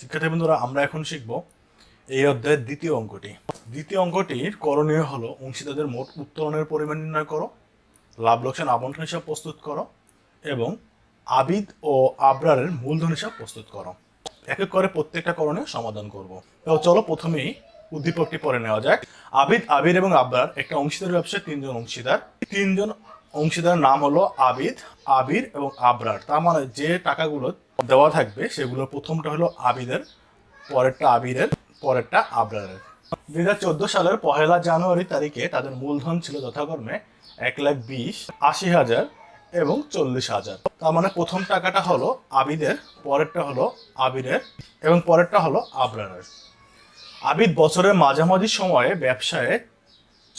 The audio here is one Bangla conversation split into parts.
শিক্ষার্থী বন্ধুরা আমরা এখন শিখব এই অধ্যায়ের দ্বিতীয় অঙ্কটি। দ্বিতীয় অঙ্কটির করণীয় হলো, অংশীদারদের মোট উত্তোলনের পরিমাণ নির্ণয় করো, লাভ লোকসান, আবন্টন হিসাব প্রস্তুত করো, এবং আবিদ ও আবরারের মূলধন হিসাব প্রস্তুত করো। এক করে প্রত্যেকটা করণীয় সমাধান করব। তো চলো প্রথমেই উদ্দীপকটি পরে নেওয়া যাক। আবিদ, আবির এবং আবরার, একটা অংশীদার ব্যবসায় তিনজন অংশীদার। তিনজন অংশীদার নাম হলো আবিদ, আবির এবং আবরার। তার মানে যে টাকাগুলো দেওয়া থাকবে সেগুলো প্রথমটা হলো আবিদের, পরেরটা আবিরের, পরেরটা আবরারের। দুই হাজার চোদ্দ সালের পহেলা জানুয়ারি তারিখে তাদের মূলধন ছিল যথাক্রমে এক লাখ বিশ, আশি হাজার এবং চল্লিশ হাজার। তার মানে প্রথম টাকাটা হলো আবিদের, পরেরটা হলো আবিরের এবং পরেরটা হলো আবরারের। আবিদ বছরের মাঝামাঝি সময়ে ব্যবসায়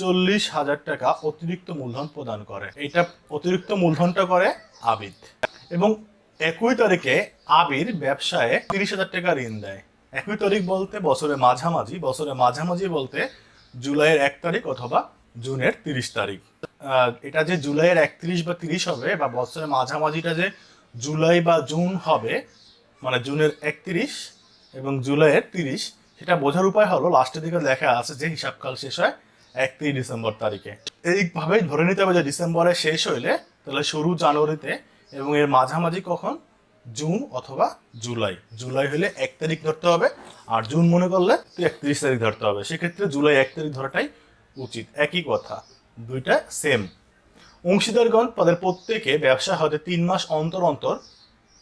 চল্লিশ হাজার টাকা অতিরিক্ত মূলধন প্রদান করে। এটা অতিরিক্ত মূলধনটা করে আবিদ। এবং একই তারিখে আবির ব্যবসায় তিরিশ হাজার টাকা ঋণ দেয়। একই তারিখ বলতে বছরের মাঝামাঝি বছরের মাঝামাঝি বলতে জুলাইয়ের এক তারিখ অথবা জুনের তিরিশ তারিখ। এটা যে জুলাইয়ের একত্রিশ বা তিরিশ হবে বা বছরের মাঝামাঝিটা যে জুলাই বা জুন হবে মানে জুনের একত্রিশ এবং জুলাইয়ের তিরিশ, সেটা বোঝার উপায় হলো লাস্টের দিকে লেখা আছে যে হিসাবকাল শেষ হয় একত্রিশ ডিসেম্বর তারিখে। এইভাবেই ধরে নিতে হবে যে ডিসেম্বরে শেষ হইলে, তাহলে শুরু জানুয়ারিতে এবং এর মাঝামাঝি কখন? জুন অথবা জুলাই। জুলাই হলে এক তারিখ ধরতে হবে, আর জুন মনে করলে একত্রিশ তারিখ ধরতে হবে। সেক্ষেত্রে জুলাই এক তারিখ ধরাটাই উচিত। একই কথা, দুইটা সেম অংশীদারগণ তাদের প্রত্যেকে ব্যবসা হতে তিন মাস অন্তর অন্তর,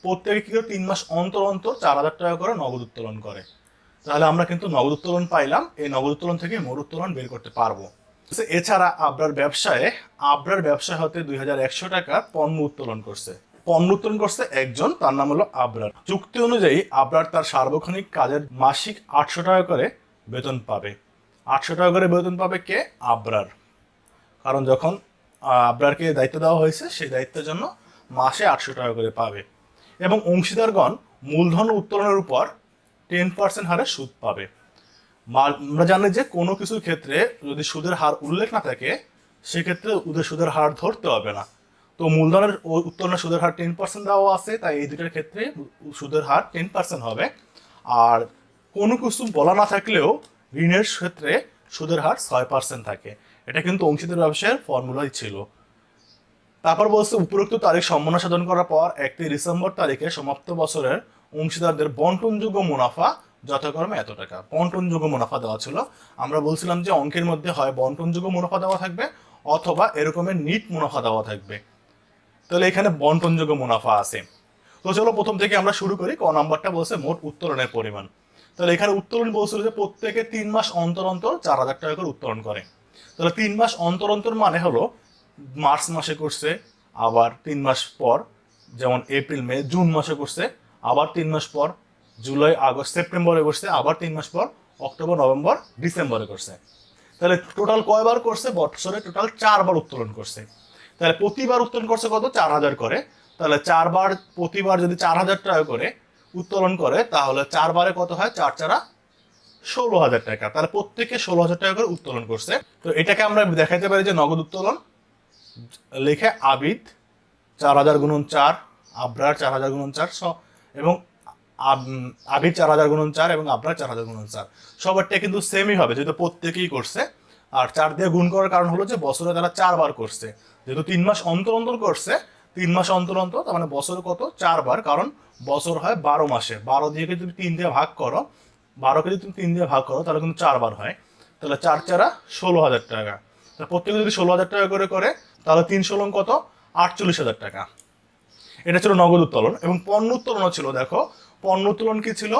প্রত্যেকে কি তিন মাস অন্তর অন্তর চার হাজার টাকা করে নগদ উত্তোলন করে। তাহলে আমরা কিন্তু নগদ উত্তোলন পাইলাম, এই নগদ উত্তোলন থেকে মোট উত্তোলন বের করতে পারব। এছাড়া আবরার ব্যবসায়, আবরার ব্যবসা হতে দুই হাজার একশো টাকা পণ্য উত্তোলন করছে। পণ্য উত্তোলন করছে একজন, তার নাম হলো আবরার। চুক্তি অনুযায়ী আবরার তার সার্বক্ষণিক কাজের মাসিক আটশো টাকা করে বেতন পাবে। আটশো টাকা করে বেতন পাবে কে? আবরার। কারণ যখন আবরারকে দায়িত্ব দেওয়া হয়েছে, সেই দায়িত্বের জন্য মাসে আটশো টাকা করে পাবে। এবং অংশীদারগণ মূলধন উত্তোলনের উপর টেন পার্সেন্ট হারে সুদ পাবে। আমরা জানি যে কোনো কিছুর ক্ষেত্রে যদি সুদের হার উল্লেখ না থাকে, সেক্ষেত্রে ওদের সুদের হার ধরতে হবে না। তো মূলধনের উত্তোলনের সুদের হার টেন পার্সেন্ট দেওয়া আছে, তাই এই দুটার ক্ষেত্রে সুদের হার টেন পার্সেন্ট হবে। আর কোনো কিছু বলা না থাকলেও ঋণের ক্ষেত্রে সুদের হার ছয় পার্সেন্ট থাকে। এটা কিন্তু অংশীদার ব্যবসায়ের ফর্মুলাই ছিল। তারপর বলছে, উপরোক্ত তারিখ সম্মান সাধন করার পর একটি ডিসেম্বর তারিখে সমাপ্ত বছরের অংশীদারদের বন্টনযোগ্য মুনাফা যথাক্রমে এত টাকা। বন্টনযোগ্য মুনাফা দেওয়া ছিল। আমরা বলছিলাম যে অঙ্কের মধ্যে হয় বন্টনযোগ্য মুনাফা দেওয়া থাকবে অথবা এরকমের নিট মুনাফা দেওয়া থাকবে। তাহলে এখানে বন্টনযোগ্য মুনাফা আছে। তো চলো প্রথম থেকে আমরা শুরু করি। ক নাম্বারটা বলছে মোট উত্তোলনের পরিমাণ। তাহলে এখানে উত্তোলন বলছিল যে প্রত্যেকে তিন মাস অন্তর অন্তর চার হাজার টাকা করে উত্তোলন করে। তাহলে তিন মাস অন্তর অন্তর মানে হলো মার্চ মাসে করছে, আবার তিন মাস পর, যেমন এপ্রিল, মে, জুন মাসে করছে আবার তিন মাস পর জুলাই, আগস্ট, সেপ্টেম্বরে করছে, আবার তিন মাস পর অক্টোবর, নভেম্বর, ডিসেম্বরে করছে। তাহলে টোটাল কয়বার করছে? বছরে টোটাল চারবার উত্তোলন করছে। তাহলে প্রতিবার উত্তোলন করছে কত? চার হাজার করে। তাহলে চারবার, প্রতিবার যদি চার হাজার টাকা করে উত্তোলন করে, তাহলে চারবারে কত হয়? চার চারা ষোলো হাজার টাকা। তাহলে প্রত্যেকে ষোলো হাজার টাকা করে উত্তোলন করছে। তো এটাকে আমরা দেখাতে পারি যে নগদ উত্তোলন। লেখে আবিদ, চার হাজার গুণন চার, আবরার, চার হাজার গুণন চার এবং আব- আবিদ চার হাজার গুণন চার এবং আপনার চার হাজার গুণন চার। সবারটা কিন্তু সেমই হবে, যেহেতু প্রত্যেকেই করছে। আর চার দিয়ে গুণ করার কারণ হলো যে, বছরে তারা চারবার করছে। যেহেতু তিন মাস অন্তর অন্তর করছে, তিন মাস অন্তর অন্তর, তার মানে বছরে কত? চারবার, কারণ বছর হয় বারো মাসে। বারো দিয়ে যদি তুমি তিন দিয়ে ভাগ করো, বারোকে যদি তুমি তিন দিয়ে ভাগ করো, তাহলে কিন্তু চারবার হয়। তাহলে চার চারা ষোলো হাজার টাকা। প্রত্যেকে যদি ষোলো হাজার টাকা করে করে, তাহলে তিন ষোলো কত? আটচল্লিশ হাজার টাকা। এটা ছিল নগদ উত্তোলন এবং পণ্য উত্তোলনও ছিল, দেখো। পণ্য উত্তোলন কি ছিল?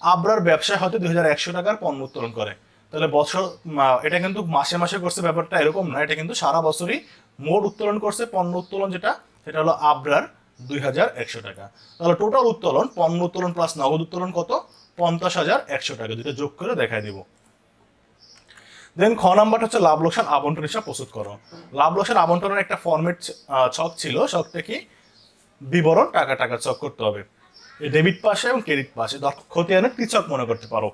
আবরার ব্যবসায় হয়তো দুই হাজার একশো টাকার পণ্য উত্তোলন করে। তাহলে বছর এটা কিন্তু মাসে মাসে করছে ব্যাপারটা এরকম না, এটা কিন্তু সারা বছরই মোট উত্তোলন করছে পণ্য উত্তোলন যেটা, সেটা হলো আবরার দুই হাজার একশো টাকা। তাহলে টোটাল উত্তোলন, পণ্য উত্তোলন প্লাস নগদ উত্তোলন কত? পঞ্চাশ হাজার একশো টাকা দুটো যোগ করে দেখাই দিব। দেন খ নাম্বারটা হচ্ছে লাভ লোকসান আবন্টন হিসাব প্রস্তুত করো। লাভ লোকসান আবন্টনের একটা ফর্মেট ছক ছিল, ছকটা কি? বিবরণ, টাকা টাকা চক করতে হবে। ডেবিট পাশে এবং ক্রেডিট পাশে খতিয়ানের পৃথক মনে করতে পারো।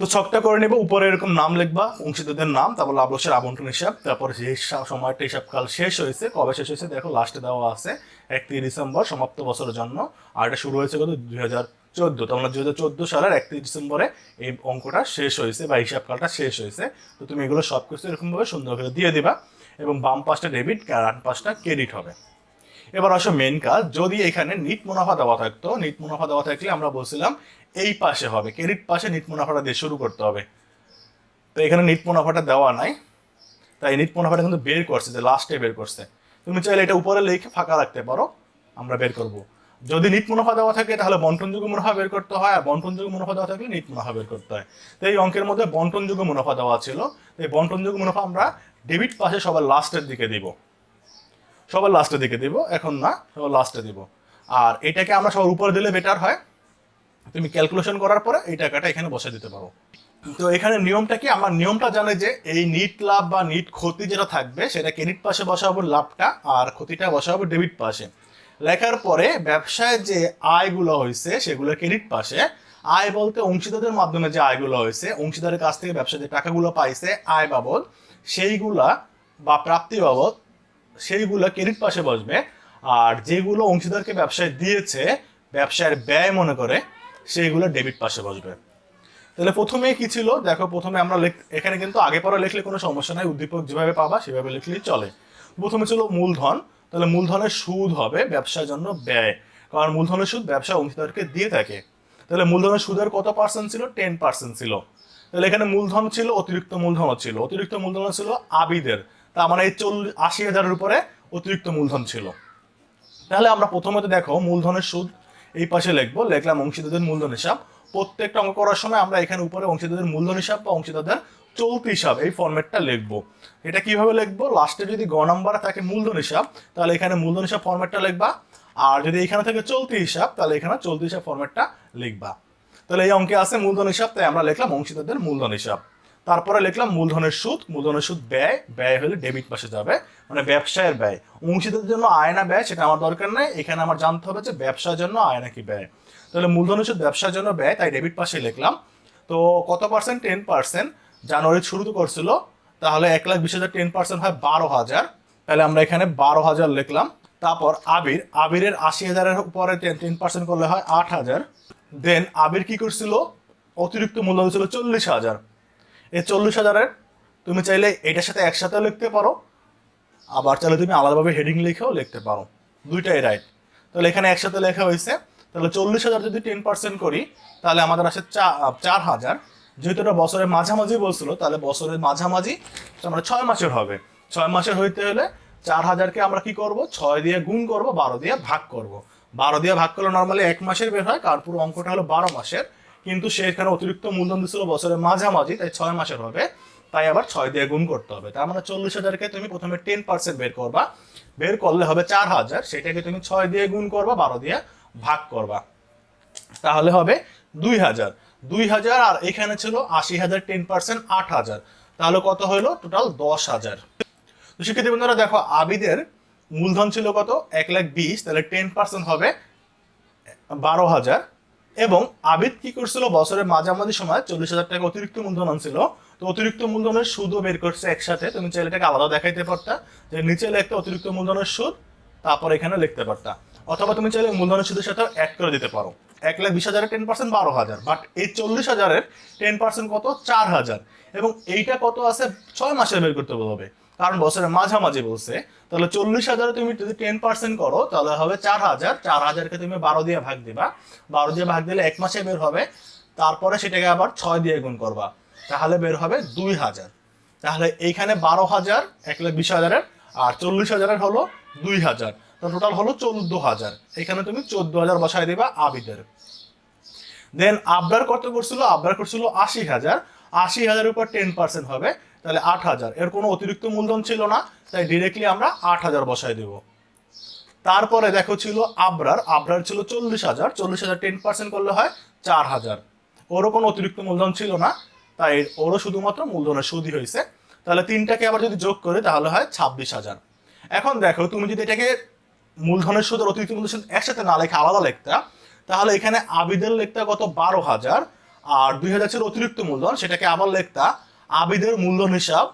তো ছকটা করে নেব, উপরে এরকম নাম লিখবা, অংশীদারদের নাম, তারপর লাভ লসের আবন্টন হিসাব, তারপর যে সময়টা, হিসাবকাল শেষ হয়েছে, কবে শেষ হয়েছে, দেখো লাস্টে দেওয়া আছে, একত্রিশ ডিসেম্বর, সমাপ্ত বছরের জন্য। আর এটা শুরু হয়েছে কত? দুই হাজার চোদ্দ। তার মানে দুই হাজার চোদ্দ সালের একত্রিশ ডিসেম্বরে এই অঙ্কটা শেষ হয়েছে বা হিসাবকালটা শেষ হয়েছে। তো তুমি এগুলো সব কিছু এরকমভাবে সুন্দর করে দিয়ে দিবা এবং বাম পাশটা ডেবিট ডান পাশটা ক্রেডিট হবে। এবার আসো মেন কাজ, যদি এখানে নিট মুনাফা দেওয়া থাকতো নিট মুনাফা দেওয়া থাকলে আমরা বলছিলাম এই পাশে হবে ক্রেডিট পাশে নিট মুনাফাটা দিয়ে শুরু করতে হবে। তো এখানে নিট মুনাফাটা দেওয়া নাই, তাই নিট মুনাফাটা কিন্তু বের করছে, যে লাস্টে বের করছে। তুমি চাইলে এটা উপরে লিখে ফাঁকা রাখতে পারো, আমরা বের করব। যদি নিট মুনাফা দেওয়া থাকে, তাহলে বন্টনযোগ্য মুনাফা বের করতে হয়, আর বন্টনযোগ্য মুনাফা দেওয়া থাকলে নিট মুনাফা বের করতে হয়। তো এই অঙ্কের মধ্যে বন্টনযোগ্য মুনাফা দেওয়া ছিল এই বন্টনযোগ্য মুনাফা আমরা ডেবিট পাশে সবার লাস্টের দিকে দিব। সবার লাস্টের দিকে দিব। এখন না, সবার লাস্টে দিব। আর এটাকে আমরা সবার উপরে দিলে বেটার হয়। তুমি ক্যালকুলেশন করার পরে এই টাকাটা এখানে বসে দিতে পারো। তো এখানে নিয়মটা কি? আমার নিয়মটা জানে যে এই নিট লাভ বা নিট ক্ষতি যেটা থাকবে সেটা ক্রেডিট পাশে বসাবো লাভটা, আর ক্ষতিটা বসাবো ডেবিট পাশে লেখার পরে ব্যবসায় যে আয়গুলো হয়েছে সেগুলো ক্রেডিট পাশে আয় বলতে অংশীদারদের মাধ্যমে যে আয়গুলো হয়েছে, অংশীদারের কাছ থেকে ব্যবসা যে টাকাগুলো পাইছে, আয় বাবদ, সেইগুলা বা প্রাপ্তি বাবদ সেইগুলো ক্রেডিট পাশে বসবে। আর যেগুলো অংশীদারকে ব্যবসায় দিয়েছে, ব্যবসায়ের ব্যয় মনে করে, সেইগুলো ডেবিট পাশে বসবে। তাহলে প্রথমে কি ছিল? দেখো, প্রথমে আমরা এখানে কিন্তু আগে পরে লিখলে কোনো সমস্যা নাই, উদ্দীপক যেভাবে পাবা, সেভাবে লিখলেই চলে। প্রথমে ছিল মূলধন, তাহলে মূলধনের সুদ হবে ব্যবসার জন্য ব্যয়। কারণ মূলধনের সুদ ব্যবসা অংশীদারকে দিয়ে থাকে। তাহলে মূলধনের সুদের কত পার্সেন্ট ছিল? টেন পার্সেন্ট ছিল। তাহলে এখানে মূলধন ছিল, অতিরিক্ত মূলধনও ছিল। অতিরিক্ত মূলধন ছিল আবিদের। তার মানে এই চল্লিশ আশি হাজারের উপরে অতিরিক্ত মূলধন ছিল। তাহলে আমরা প্রথমত দেখো, মূলধনের সুদ এই পাশে লিখব, লিখলাম অংশীদারদের মূলধন হিসাব। প্রত্যেকটা অঙ্ক করার সময় আমরা এখানে উপরে অংশীদারদের মূলধন হিসাব বা অংশীদারদের চলতি হিসাব এই ফরম্যাটটা লিখব। এটা কীভাবে লিখব? লাস্টে যদি গ নাম্বারে থাকে মূলধন হিসাব, তাহলে এখানে মূলধন হিসাব ফরম্যাটটা লিখবা। আর যদি এখানে থাকে চলতি হিসাব, তাহলে এখানে চলতি হিসাব ফরম্যাটটা লিখবা। তাহলে এই অঙ্কে আছে মূলধন হিসাব, তাই আমরা লিখলাম অংশীদারদের মূলধন হিসাব। তারপরে লিখলাম মূলধনের সুদ মূলধনের সুদ ব্যয় ব্যয় হলে ডেবিট পাশে যাবে মানে ব্যবসায়ের ব্যয়। অংশীদের জন্য আয়না ব্যয়, সেটা আমার দরকার নেই। এখানে আমার জানতে হবে যে ব্যবসার জন্য আয়না কি ব্যয়। তাহলে মূলধনের সুদ ব্যবসার জন্য ব্যয়, তাই ডেবিট পাশে লিখলাম। তো কত পার্সেন্ট টেন পার্সেন্ট জানুয়ারির শুরুতে করছিল, তাহলে এক লাখ বিশ হাজার টেন পার্সেন্ট হয় বারো হাজার। তাহলে আমরা এখানে বারো হাজার লিখলাম। তারপর আবির, আবিরের আশি হাজারের উপরে টেন টেন পার্সেন্ট করলে হয় আট হাজার। দেন আবির কি করছিল? অতিরিক্ত মূল্য ছিল চল্লিশ হাজার। এই চল্লিশ হাজারের, তুমি চাইলে এটার সাথে একসাথেও লিখতে পারো। আবার চাইলে তুমি আলাদাভাবে হেডিং লিখেও লিখতে পারো। দুইটাই রাইট তাহলে এখানে একসাথে লেখা হয়েছে। তাহলে চল্লিশ হাজার যদি টেন পার্সেন্ট করি, তাহলে আমাদের আসে চার হাজার। যেহেতু এটা বছরের মাঝামাঝি বলছিল, তাহলে বছরের মাঝামাঝি আমরা ছয় মাসের হবে। ছয় মাসের হইতে হলে চার হাজারকে আমরা কি করব? ছয় দিয়ে গুণ করব, বারো দিয়ে ভাগ করব। বারো দিয়ে ভাগ করলে নর্মালি এক মাসের বের হয়, কারণ পুরো অঙ্কটা হলো বারো মাসের। কিন্তু সেখানে অতিরিক্ত মূলধন দিছিল বছরের মাঝামাঝি, তাই ছয় মাসের হবে। তাই আবার ছয় দিয়ে গুণ করতে হবে। তার মানে চল্লিশ হাজারকে তুমি প্রথমে টেন পার্সেন্ট বের করবা। বের করলে হবে চার হাজার, সেটাকে তুমি ছয় দিয়ে গুণ করবা, বারো দিয়ে ভাগ করবা। তাহলে হবে দুই হাজার। দুই হাজার আর এখানে ছিল আশি হাজার টেন পার্সেন্ট আট হাজার। তাহলে কত হলো টোটাল দশ হাজার। তো শিক্ষার্থী বন্ধুরা দেখো, আবিদের মূলধন ছিল কত? এক লাখ বিশ, তাহলে টেন পার্সেন্ট হবে বারো হাজার। এবং আবিদ কি করছিল? বছরের মাঝামাঝি সময় চল্লিশ হাজার টাকা অতিরিক্ত মূলধন আনছিল। তো অতিরিক্ত মূলধনের সুদও বের করছে একসাথে। তুমি চাইলে এটাকে আলাদা দেখাইতে পারতা। যে নিচে লিখতে অতিরিক্ত মূলধনের সুদ, তারপর এখানে লিখতে পারতা। অথবা তুমি চাইলে মূলধনের সুদের সাথে অ্যাড করে দিতে পারো। এক লাখ বিশ হাজারের টেন পার্সেন্ট বারো হাজার। বাট এই চল্লিশ হাজারের টেন পার্সেন্ট কত? চার হাজার। এবং এইটা কত আছে? ছয় মাসের বের করতে হবে। কারণ বছরের মাঝামাঝি বলছে, তাহলে চল্লিশ হাজারে তুমি যদি টেন পার্সেন্ট করো, তাহলে হবে চার হাজার। চার হাজারকে তুমি বারো দিয়ে ভাগ দিবা। বারো দিয়ে ভাগ দিলে এক মাসে বের হবে। তারপরে সেটাকে আবার ছয় দিয়ে গুণ করবা। তাহলে বের হবে দুই হাজার। তাহলে এইখানে বারো হাজার, এক লাখ বিশ হাজারের, আর চল্লিশ হাজারের হলো দুই হাজার। তো টোটাল হলো চোদ্দ হাজার। এখানে তুমি চোদ্দ হাজার বসায় দিবা আবিদের। দেন আবরার কত করছিল? আবরার করছিল আশি হাজার। আশি হাজারের উপর টেন পার্সেন্ট হবে। তাহলে আট হাজার। এর কোনো অতিরিক্ত মূলধন ছিল না, তাই ডিরেক্টলি আমরা আট হাজার বসায় দেব। তারপরে দেখো ছিল আবরার। আবরার ছিল চল্লিশ হাজার। চল্লিশ হাজার টেন পার্সেন্ট করলে হয় চার হাজার। ওরও কোনো অতিরিক্ত মূলধন ছিল না, তাই ওরও শুধুমাত্র মূলধনের সুদই হয়েছে। তাহলে তিনটাকে আবার যদি যোগ করি, তাহলে হয় ছাব্বিশ হাজার। এখন দেখো, তুমি যদি এটাকে মূলধনের সুদ আর অতিরিক্ত মূলধনের সুদ একসাথে না লেখা, আলাদা লিখতা, তাহলে এখানে আবিদের লেখতা কত? বারো হাজার। আর দুই হাজার ছিল অতিরিক্ত মূলধন, সেটাকে আবার লিখতা আবিদের মূলধন হিসাব,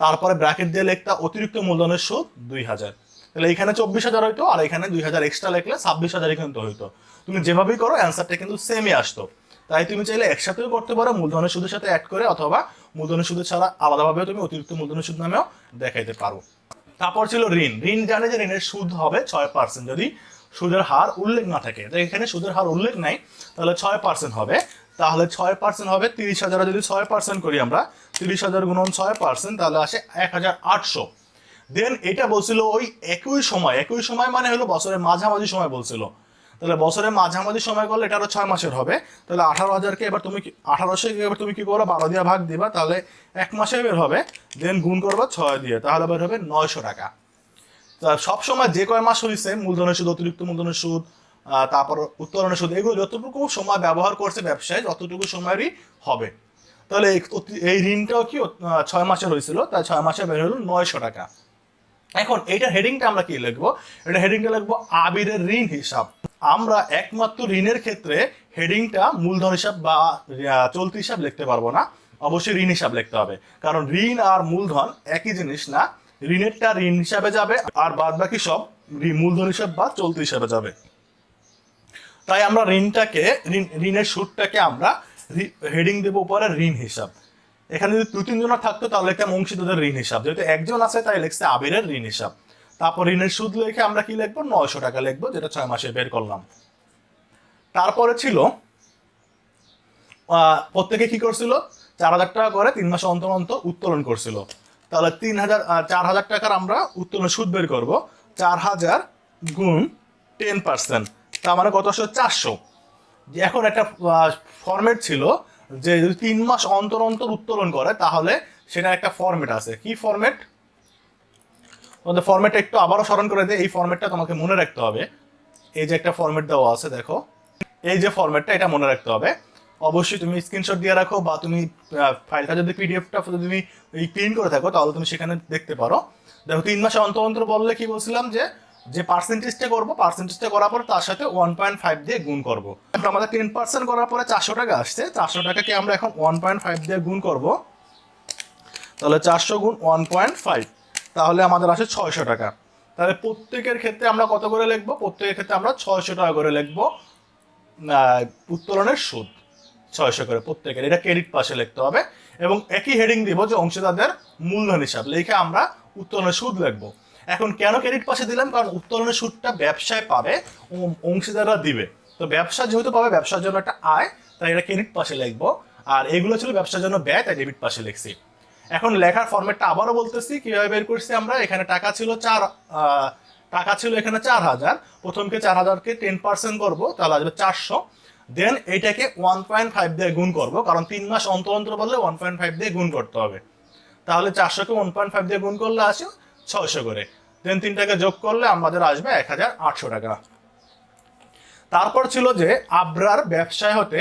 তারপরে ব্র্যাকেট দিয়ে লিখতা অতিরিক্ত মূলধনের সুদ দুই হাজার। তাহলে এখানে চব্বিশ হাজার হইতো আর এখানে দুই হাজার এক্সট্রা লিখলে ছাব্বিশ হাজারই কিন্তু হইতো। তুমি যেভাবেই করো অ্যান্সারটা কিন্তু সেমই আসতো। তাই তুমি চাইলে একসাথেও করতে পারো, মূলধনের সুদের সাথে অ্যাড করে অথবা মূলধনের সুদের ছাড়া আলাদাভাবেও তুমি অতিরিক্ত মূলধনের সুদ নামেও দেখাইতে পারো। তারপর ছিল ঋণ। ঋণ জানে যে ঋণের সুদ হবে ছয় পার্সেন্ট যদি সুদের হার উল্লেখ না থাকে এখানে সুদের হার উল্লেখ নাই, তাহলে ছয় পার্সেন্ট হবে। তাহলে ছয় পার্সেন্ট হবে তিরিশ হাজার যদি ছয় পার্সেন্ট করি আমরা, তিরিশ হাজার গুণন ছয় পার্সেন্ট তাহলে আসে এক হাজার আটশো। দেন এটা বলছিল ওই একই সময় একই সময় মানে হলো বছরের মাঝামাঝি সময় বলছিল। তাহলে বছরের মাঝামাঝি সময় করলে এটা আরও ছয় মাসের হবে। তাহলে আঠারো হাজারকে এবার তুমি আঠারোশো এবার তুমি কি করো? বারো দিয়ে ভাগ দিবা, তাহলে এক মাসে বের হবে। দেন গুণ করবা ছয় দিয়ে, তাহলে বের হবে নয়শো টাকা। তা সবসময় যে কয় মাস হয়েছে মূলধনের সুদ, অতিরিক্ত মূলধনের সুদ তারপর উত্তোলনের সুদ এগুলো যতটুকু সময় ব্যবহার করছে ব্যবসায়, যতটুকু সময়েরই হবে। তাহলে এই ঋণটাও কি ছয় মাসের হয়েছিল, তাই ছয় মাসে বের হলো নয়শো টাকা। এখন এইটার হেডিংটা আমরা কি লিখব? এটা হেডিংটা লিখব আবিরের ঋণ হিসাব। আমরা একমাত্র ঋণের ক্ষেত্রে হেডিংটা মূলধন হিসাব বা চলতি হিসাব লিখতে পারব না। অবশ্যই ঋণ হিসাব লিখতে হবে। কারণ ঋণ আর মূলধন একই জিনিস না। ঋণেরটা ঋণ হিসাবে যাবে, আর বাদ বাকি সব মূলধন হিসাব বা চলতি হিসাবে যাবে। তাই আমরা ঋণটাকে, ঋণ, ঋণের সুদটাকে আমরা হেডিং দেবো উপরে ঋণ হিসাব। এখানে যদি দু তিনজনের থাকতো, তাহলে একটা অংশীদারদের ঋণ হিসাব। যেহেতু একজন আছে, তাই লিখছে আবিরের ঋণ হিসাব। তারপর ঋণের সুদ লিখে আমরা কি লিখব? নয়শো টাকা লিখব, যেটা ছয় মাসে বের করলাম। তারপরে ছিল প্রত্যেকে কি করছিল? চার হাজার টাকা করে তিন মাস অন্তর অন্তর উত্তোলন করছিল। তাহলে তিন হাজার চার হাজার টাকার আমরা উত্তোলন সুদ বের করব। চার হাজার গুণ টেন পার্সেন্ট। তার মানে কত আসলে চারশো। এখন একটা ফরম্যাট ছিল যে যদি তিন মাস অন্তর অন্তর উত্তোলন করে, তাহলে সেটা একটা ফরম্যাট আছে। কি ফরম্যাট তোমাদের ফরম্যাটটা একটু আবারও স্মরণ করে দেয় এই ফরম্যাটটা তোমাকে মনে রাখতে হবে। এই যে একটা ফরম্যাট দেওয়া আছে, দেখো। এই যে ফরম্যাটটা এটা মনে রাখতে হবে। অবশ্যই তুমি স্ক্রিনশট দিয়ে রাখো বা তুমি ফাইলটা যদি পিডিএফটা যদি তুমি প্রিন্ট করে থাকো, তাহলে তুমি সেখানে দেখতে পারো। দেখো, তিন মাসে অন্তর অন্তর বললে কি বলছিলাম যে যে পার্সেন্টেজটা করব পার্সেন্টেজটা করার পর তার সাথে ওয়ান পয়েন্ট ফাইভ দিয়ে গুণ করব। আমাদের টেন পার্সেন্ট করার পরে চারশো টাকা আসছে, চারশো টাকাকে আমরা এখন ওয়ান পয়েন্ট ফাইভ দিয়ে গুণ করব। তাহলে চারশো গুণ ওয়ান পয়েন্ট ফাইভ তাহলে আমাদের আসে ছয়শো টাকা। তাহলে প্রত্যেকের ক্ষেত্রে আমরা কত করে লিখব? প্রত্যেকের ক্ষেত্রে আমরা ছয়শো টাকা করে লিখব উত্তোলনের সুদ। ছয়শো করে প্রত্যেকের, এটা ক্রেডিট পাশে লিখতে হবে। এবং একই হেডিং দিব যে অংশীদারদের মূলধন হিসাব, লিখে আমরা উত্তোলনের সুদ লিখব। এখন কেন ক্রেডিট পাশে দিলাম? কারণ উত্তোলনের সুদটা ব্যবসায় পাবে অংশীদাররা দিবে। তো ব্যবসা যেহেতু পাবে, ব্যবসার জন্য একটা আয়, তাই এটা ক্রেডিট পাশে লিখব। আর এগুলো ছিল ব্যবসার জন্য ব্যয়, তাই ডেবিট পাশে লিখছি। এখন লেখার ফরম্যাটটা আবারও বলতেছি, কীভাবে বের করছি আমরা? এখানে টাকা ছিল চার টাকা ছিল এখানে চার হাজার। প্রথমকে চার হাজারকে টেন পার্সেন্ট করব, তাহলে আসবে চারশো। দেন এটাকে ওয়ান পয়েন্ট ফাইভ দিয়ে গুণ করব, কারণ তিন মাস অন্তর অন্তর বললে ওয়ান পয়েন্ট ফাইভ দিয়ে গুণ করতে হবে। তাহলে চারশোকে ওয়ান পয়েন্ট ফাইভ দিয়ে গুণ করলে আসে ছয়শো করে। দেন তিনটাকে যোগ করলে আমাদের আসবে এক হাজার আটশো টাকা। তারপর ছিল যে, আবরার ব্যবসায় হতে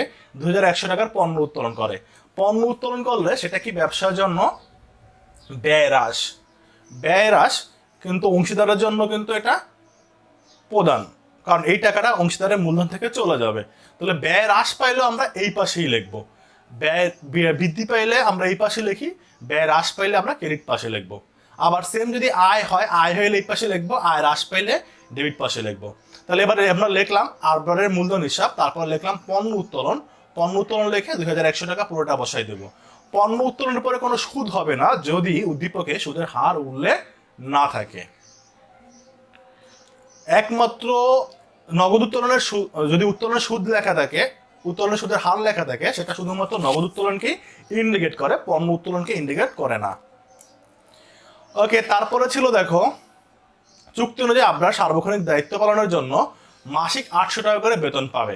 হাজার একশো টাকার পণ্য উত্তোলন করে। পণ্য উত্তোলন করলে সেটা কি ব্যবসার জন্য? ব্যয় হ্রাস ব্যয় হ্রাস কিন্তু অংশীদারের জন্য কিন্তু এটা প্রদান কারণ এই টাকাটা অংশীদারের মূলধন থেকে চলে যাবে। তাহলে ব্যয় হ্রাস পাইলেও আমরা এই পাশেই লিখব। ব্যয় বৃদ্ধি পাইলে আমরা এই পাশে লিখি ব্যয় হ্রাস পাইলে আমরা ক্রেডিট পাশে লিখব। আবার সেম যদি আয় হয় আয় হইলে এই পাশে লিখব আয় হ্রাস পাইলে ডেবিট পাশে লিখব। তাহলে এবারে আমরা লিখলাম আরবারের মূলধন হিসাব, তারপর লিখলাম পণ্য উত্তোলন। পণ্য উত্তোলন লিখে দুই হাজার একশো টাকা পুরোটা বসাই দেবো। পণ্য উত্তোলনের পরে কোনো সুদ হবে না, যদি উদ্দীপকে সুদের হার উল্লেখ না থাকে। একমাত্র নগদ উত্তোলনের যদি উত্তোলনের সুদ লেখা থাকে, উত্তোলনের সুদের হার লেখা থাকে, সেটা শুধুমাত্র নগদ উত্তোলনকেই ইন্ডিকেট করে, পণ্য উত্তোলনকে ইন্ডিকেট করে না। ওকে তারপরে ছিল দেখো, চুক্তি অনুযায়ী আপনার সার্বক্ষণিক দায়িত্ব পালনের জন্য মাসিক আটশো টাকা করে বেতন পাবে।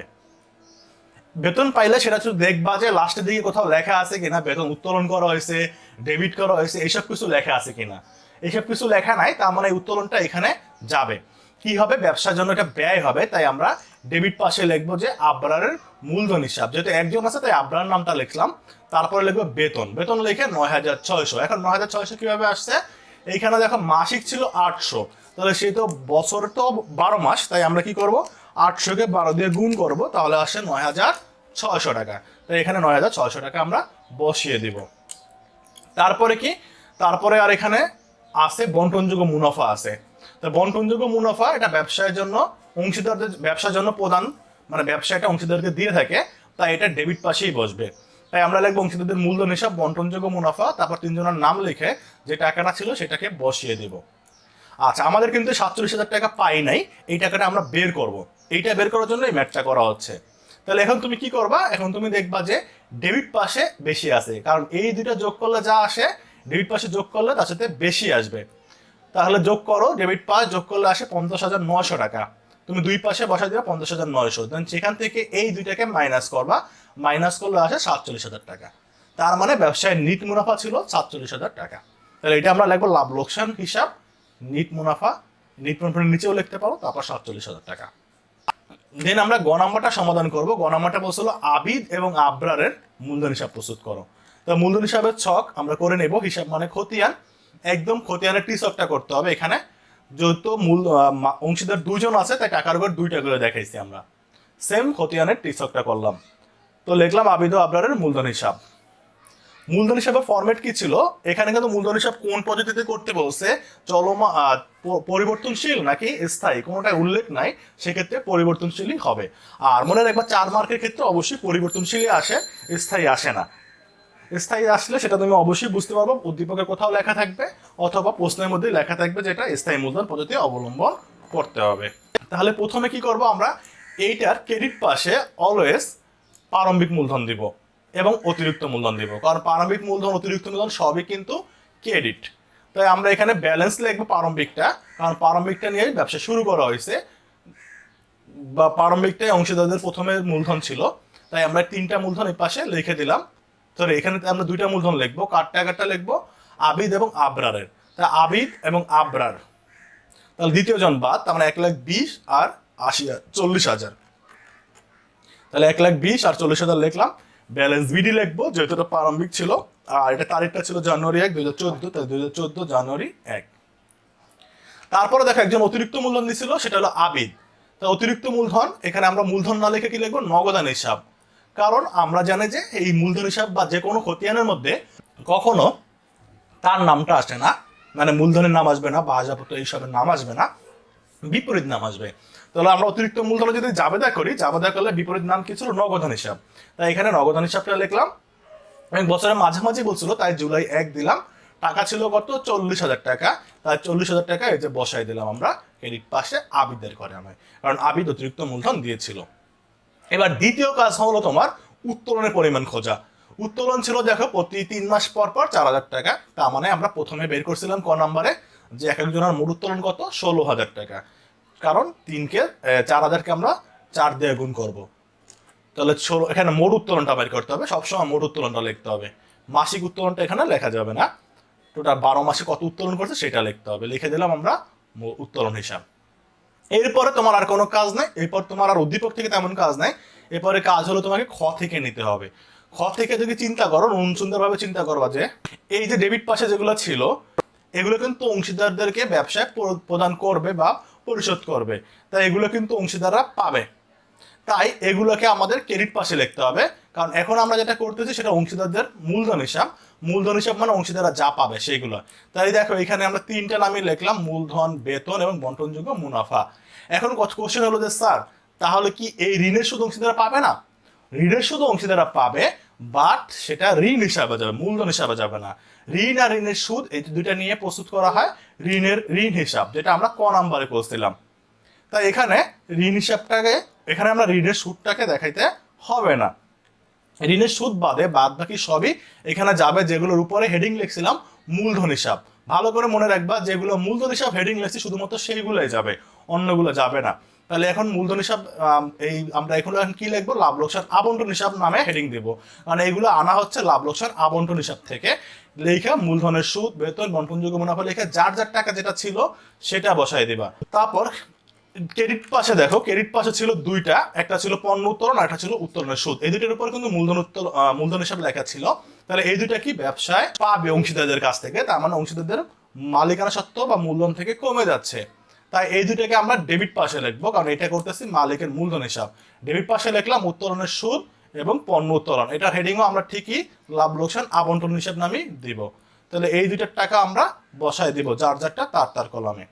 বেতন পাইলে সেটা শুধু দেখবা যে লাস্টের দিকে কোথাও লেখা আছে কিনা, বেতন উত্তোলন করা হয়েছে ডেবিট করা হয়েছে, এইসব কিছু লেখা আছে কিনা। এইসব কিছু লেখা নাই, তার মানে উত্তোলনটা এখানে যাবে। কি হবে? ব্যবসার জন্য এটা ব্যয় হবে, তাই আমরা ডেবিট পাশে লিখব যে আবরারের মূলধন হিসাব। যেহেতু একজন আছে, তাই আবরার নামটা লিখলাম। তারপরে লিখব বেতন। বেতন লিখে নয় হাজার ছয়শো। এখন নয় হাজার ছয়শো কীভাবে আসছে? এইখানে দেখো মাসিক ছিল আটশো। তাহলে সেই তো বছর তো বারো মাস, তাই আমরা কি করব? আটশোকে বারো দিয়ে গুণ করব, তাহলে আসে নয় হাজার ছয়শো টাকা। তো এখানে নয় হাজার ছয়শো টাকা আমরা বসিয়ে দিব। তারপরে কি? তারপরে আর এখানে আছে বন্টনযোগ্য মুনাফা আছে। তো বন্টনযোগ্য মুনাফা এটা ব্যবসায়ের জন্য, অংশীদারদের ব্যবসার জন্য প্রদান মানে ব্যবসায়টা অংশীদারকে দিয়ে থাকে, তাই এটা ডেবিট পাশেই বসবে। তাই আমরা লিখব অংশীদারদের মূলধন হিসাব বন্টনযোগ্য মুনাফা, তারপর তিনজনের নাম লিখে যে টাকাটা ছিল সেটাকে বসিয়ে দিব। আচ্ছা আমাদের কিন্তু সাতচল্লিশ হাজার টাকা পাই নাই, এই টাকাটা আমরা বের করব। এইটা বের করার জন্য এই ম্যাটটা করা হচ্ছে। তাহলে এখন তুমি কি করবা? এখন তুমি দেখবা যে ডেবিট পাশে বেশি আছে, কারণ এই দুইটা যোগ করলে যা আসে, ডেবিট পাশে যোগ করলে তার সাথে বেশি আসবে। তাহলে যোগ করো, ডেবিট পাস যোগ করলে আসে পঞ্চাশ হাজার নয়শো টাকা। তুমি দুই পাশে বসাই দিবা পঞ্চাশ হাজার নয়শো। দেন সেখান থেকে এই দুইটাকে মাইনাস করবা। মাইনাস করলে আসে সাতচল্লিশ হাজার টাকা। তার মানে ব্যবসায় নিট মুনাফা ছিল সাতচল্লিশ হাজার টাকা। তাহলে এটা আমরা লিখব লাভ লোকসান হিসাব নিট মুনাফা নিট মুনাফার নিচেও লিখতে পারো, তারপর সাতচল্লিশ হাজার টাকা। দেন আমরা গ নাম্বারটা সমাধান করব। গ নাম্বারটা বলছিল আবিদ এবং আবরারের মূলধন হিসাব প্রস্তুত করো। তো মূলধন হিসাবের ছক আমরা করে নেব। হিসাব মানে খতিয়ান। একদম খতিয়ানের টি করতে হবে এখানে। যেহেতু মূল অংশীদার দুজন আছে, তাই টাকার উপর দুইটা করে দেখাইছি আমরা। সেম খতিয়ানের টি করলাম। তো লিখলাম আবিদ আবরারের মূলধন হিসাব। মূলধন হিসাবের ফরম্যাট কি ছিল? এখানে কিন্তু মূলধন হিসাব কোন পদ্ধতিতে করতে বলছে? চলমা পরিবর্তনশীল নাকি স্থায়ী? কোনোটা উল্লেখ নাই, সেক্ষেত্রে পরিবর্তনশীলই হবে। আর মনে রাখবা, চার মার্কের ক্ষেত্রে অবশ্যই পরিবর্তনশীলই আসে, স্থায়ী আসে না। স্থায়ী আসলে সেটা তুমি অবশ্যই বুঝতে পারব। উদ্দীপকের কোথাও লেখা থাকবে অথবা প্রশ্নের মধ্যে লেখা থাকবে যেটা স্থায়ী মূলধন পদ্ধতি অবলম্বন করতে হবে। তাহলে প্রথমে কি করব আমরা? এইটার ক্রেডিট পাশে অলওয়েজ প্রারম্ভিক মূলধন দিব এবং অতিরিক্ত মূলধন দিব। কারণ প্রারম্ভিক মূলধন, অতিরিক্ত মূলধন সবই কিন্তু ক্রেডিট তাই আমরা এখানে ব্যালেন্স লিখব প্রারম্ভিকটা। কারণ প্রারম্ভিকটা নিয়েই ব্যবসা শুরু করা হয়েছে। বা প্রারম্ভিকটাই অংশীদারদের প্রথমে মূলধন ছিল। তাই আমরা তিনটা মূলধন এই পাশে লিখে দিলাম। সরি এখানে আমরা দুইটা মূলধন লিখব কার টাকাটা লিখব, আবিদ এবং আবরারের। তাই আবিদ এবং আবরার। তাহলে দ্বিতীয় জন বাদ, তার মানে এক লাখ বিশ আর আশি, চল্লিশ হাজার। তাহলে এক লাখ বিশ আর চল্লিশ হাজার লিখলাম। ব্যালেন্স বিডি লিখব, যেহেতু এটা প্রারম্ভিক ছিল, আর এটা তারিখটা ছিল জানুয়ারি এক, দুই হাজার চোদ্দ, তাই দুই হাজার চোদ্দ জানুয়ারি এক। তারপরে দেখো একজন অতিরিক্ত মূলধন দিছিল, সেটা হলো আবিদ। তা অতিরিক্ত মূলধন, এখানে আমরা মূলধন না লিখে কি লিখব? নগদান হিসাব। কারণ আমরা জানি যে এই মূলধন হিসাব বা যে কোনো খতিয়ানের মধ্যে কখনো তার নামটা আসে না। মানে মূলধনের নাম আসবে না বা আজাপত্র হিসাবের নাম আসবে না, বিপরীত নাম আসবে। তাহলে আমরা অতিরিক্ত মূলধনে যদি জাবেদা করি, জাবেদা করলে বিপরীত নাম কি ছিল? নগদান হিসাব। তাই এখানে নগদান হিসাবটা লিখলাম। এবং বছরের মাঝামাঝি বলছিল, তাই জুলাই এক দিলাম। টাকা ছিল কত? চল্লিশ হাজার টাকা। তাই চল্লিশ হাজার টাকা এই যে বসাই দিলাম আমরা। ক্রেডিট পাশে আবিদের করে আমায়। কারণ আবিদ অতিরিক্ত মূলধন দিয়েছিল। এবার দ্বিতীয় কাজ হলো তোমার উত্তোলনের পরিমাণ খোঁজা। উত্তোলন ছিল দেখো প্রতি তিন মাস পর পর চার হাজার টাকা। তার মানে আমরা প্রথমে বের করছিলাম ক নাম্বারে যে এক একজনের মোট উত্তোলন কত? ষোলো হাজার টাকা। কারণ তিনকে চার হাজারকে আমরা চার দিয়ে গুণ করব। তাহলে ষোলো, এখানে মোট উত্তোলনটা বের করতে হবে। সবসময় মোট উত্তোলনটা লিখতে হবে। মাসিক উত্তোলনটা এখানে লেখা যাবে না। টোটাল বারো মাসে কত উত্তোলন করছে সেটা লিখতে হবে। লিখে দিলাম আমরা উত্তোলন হিসাব। এরপরে তোমার আর কোনো কাজ নাই, এরপর তোমার আর উদ্দীপক থেকে তেমন কাজ নাই, এরপরে কাজ হলো তোমাকে খ থেকে নিতে হবে। খ থেকে যদি চিন্তা করো, নুন সুন্দরভাবে চিন্তা করবা যে, এই যে ডেবিট পাশে যেগুলো ছিল, এগুলো কিন্তু অংশীদারদেরকে ব্যবসায় প্র- প্রদান করবে বা পরিশোধ করবে। তাই এগুলো কিন্তু অংশীদাররা পাবে। তাই এগুলোকে আমাদের ক্রেডিট পাশে লিখতে হবে। কারণ এখন আমরা যেটা করতেছি, সেটা অংশীদারদের মূলধন হিসাব। মূলধন হিসাব মানে অংশীদাররা যা পাবে সেইগুলো। তাই দেখো, এখানে আমরা তিনটা নামই লিখলাম, মূলধন, বেতন এবং বন্টনযোগ্য মুনাফা। এখন কোশ্চেন হলো যে, স্যার, তাহলে কি এই ঋণের সুদ অংশীদাররা পাবে না? ঋণের সুদ অংশীদাররা পাবে বাট সেটা ঋণ হিসাবে যাবে, মূলধন হিসাবে যাবে না। ঋণ আর ঋণের সুদ, এই দুইটা নিয়ে প্রস্তুত করা হয় ঋণের ঋণ হিসাব, যেটা আমরা ক নাম্বারে করছিলাম। তাই এখানে ঋণ হিসাবটাকে, এখানে আমরা ঋণের সুদটাকে দেখাইতে হবে না। ঋণের সুদ বাদে বাদ বাকি সবই এখানে যাবে যেগুলোর উপরে হেডিং লিখছিলাম, মূলধন হিসাব। ভালো করে মনে রাখবা, যেগুলো মূলধন হিসাব হেডিং লিখছি, শুধুমাত্র সেইগুলোই যাবে, অন্যগুলো যাবে না। তাহলে এখন মূলধন হিসাব এই আমরা এখন এখন কি লিখব? লাভ লোকসান আবন্টন হিসাব নামে হেডিং দেবো। কারণ এইগুলো আনা হচ্ছে লাভ লোকসান আবন্টন হিসাব থেকে। লেখা মূলধনের সুদ, বেতন বন্টনযোগ্য মুনাফা লেখা, যার যার টাকা যেটা ছিল, সেটা বসাই দিবা। তারপর ক্রেডিট পাশে দেখো, ক্রেডিট পাশে ছিল দুইটা, একটা ছিল পণ্য উত্তোলন একটা ছিল উত্তোলনের সুদ। এই দুইটার উপর কিন্তু মূলধন উত্তোলন মূলধন হিসাবে লেখা ছিল। তাহলে এই দুইটা কি ব্যবসায় পাবে অংশীদারদের কাছ থেকে? তার মানে অংশীদারদের মালিকানা সত্ত্ব বা মূলধন থেকে কমে যাচ্ছে। তাই এই দুইটাকে আমরা ডেবিট পাশে লিখব, কারণ এটা করতেছি মালিকের মূলধন হিসাব। ডেবিট পাশে লিখলাম উত্তোলনের সুদ এবং পণ্য উত্তোলন। এটার হেডিংও আমরা ঠিকই লাভ লোকসান আবন্টন হিসাব নামেই দিব। তাহলে এই দুইটার টাকা আমরা বসায় দিব, যার যারটা তার তার কলমে।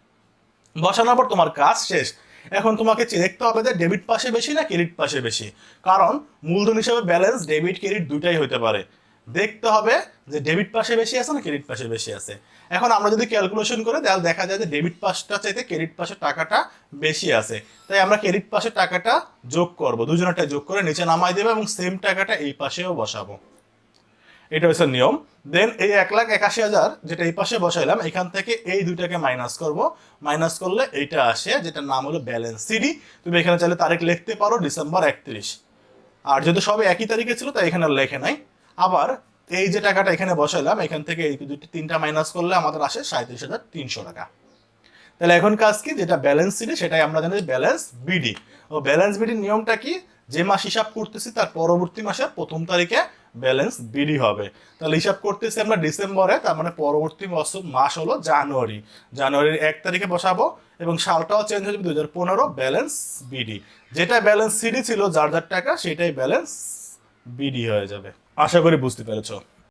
বসানোর পর তোমার কাজ শেষ। এখন তোমাকে দেখতে হবে যে ডেবিট পাশে বেশি না ক্রেডিট পাশে বেশি। কারণ মূলধন হিসেবে ব্যালেন্স ডেবিট ক্রেডিট দুটাই হতে পারে। দেখতে হবে যে ডেবিট পাশে বেশি আছে না ক্রেডিট পাশে বেশি আছে। এখন আমরা যদি ক্যালকুলেশন করে, তাহলে দেখা যায় যে ডেবিট পাশটা চাইতে ক্রেডিট পাশে টাকাটা বেশি আছে। তাই আমরা ক্রেডিট পাশে টাকাটা যোগ করব। দুজনেরটা যোগ করে নিচে নামাই দেবো এবং সেম টাকাটা এই পাশেও বসাবো। এটা হচ্ছে নিয়ম। দেন এই এক লাখ একাশি হাজার যেটা এই পাশে বসাইলাম, এখান থেকে এই দুইটাকে মাইনাস করব। মাইনাস করলে এইটা আসে, যেটার নাম হলো ব্যালেন্স সিডি তুমি এখানে চাইলে তারিখ লিখতে পারো ডিসেম্বর একত্রিশ। আর যেহেতু সবে একই তারিখে ছিল, তাই এখানে লেখে নাই। আবার এই যে টাকাটা এখানে বসাইলাম, এখান থেকে এই দুটি তিনটা মাইনাস করলে আমাদের আসে সাঁত্রিশ হাজার তিনশো টাকা। তাহলে এখন কাজ কি? যেটা ব্যালেন্স সিডি সেটাই আমরা জানি ব্যালেন্স বিডি ও ব্যালেন্স বিডির নিয়মটা কি? যে মাস হিসাব করতেছি, তার পরবর্তী মাসের প্রথম তারিখে ব্যালেন্স বিডি হবে। তাহলে হিসাব করতেছি আমরা ডিসেম্বরে, তার মানে পরবর্তী বছর, মাস হলো জানুয়ারি। জানুয়ারির এক তারিখে বসাবো এবং সালটাও চেঞ্জ হয়ে যাবে দু হাজার পনেরো ব্যালেন্স বিডি যেটা ব্যালেন্স সিডি ছিল, যার যার টাকা, সেটাই ব্যালেন্স বিডি হয়ে যাবে। আশা করি বুঝতে পেরেছ।